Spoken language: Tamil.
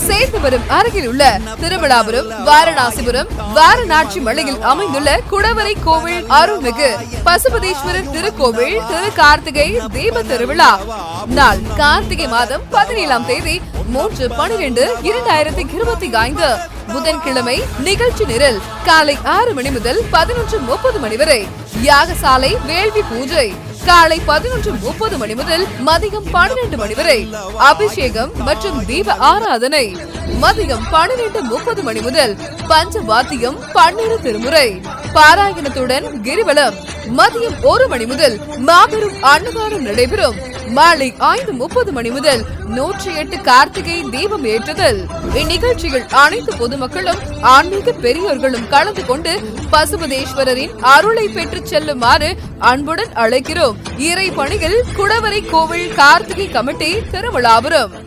சேந்தபுரம் அருகில் உள்ள திருவிழாபுரம் வாரணாசிபுரம் வாரணாட்சி மலையில் அமைந்துள்ள குடவரை கோவில் அருள்மிகு பசுபதீஸ்வரர் திருக்கோவில் திரு கார்த்திகை தீப திருவிழா. நாள் கார்த்திகை மாதம் பதினேழாம் தேதி மூன்று பனிரெண்டு இரண்டாயிரத்தி இருபத்தி ஐந்து. புதன்கிழமை நிகழ்ச்சி நிரல் காலை ஆறு மணி முதல் பதினொன்று முப்பது மணி வரை. யாகசாலை வேள்வி பூஜை. காலை பதினொன்று முப்பது மணி முதல் மதியம் பன்னிரண்டு மணி வரை அபிஷேகம் மற்றும் தீப ஆராதனை. மதியம் பன்னிரண்டு முப்பது மணி முதல் பஞ்ச வாத்தியம் பன்னிரு திருமுறை. பாராயணத்துடன் கிரிவலம். மதியம் ஒரு மணி முதல் மாபெரும் அன்னதானம் நடைபெறும். மாலை ஐந்து முப்பது மணி முதல் நூற்றி எட்டு கார்த்திகை தீபம் ஏற்றுதல். இந்நிகழ்ச்சியில் அனைத்து பொதுமக்களும் ஆன்மீக பெரியோர்களும் கலந்து கொண்டு பசுபதேஸ்வரரின் அருளை பெற்று செல்லுமாறு அன்புடன் அழைக்கிறோம். இறை பணிகள் குடவரை கோவில் கார்த்திகை கமிட்டி திருவிழாபுரம்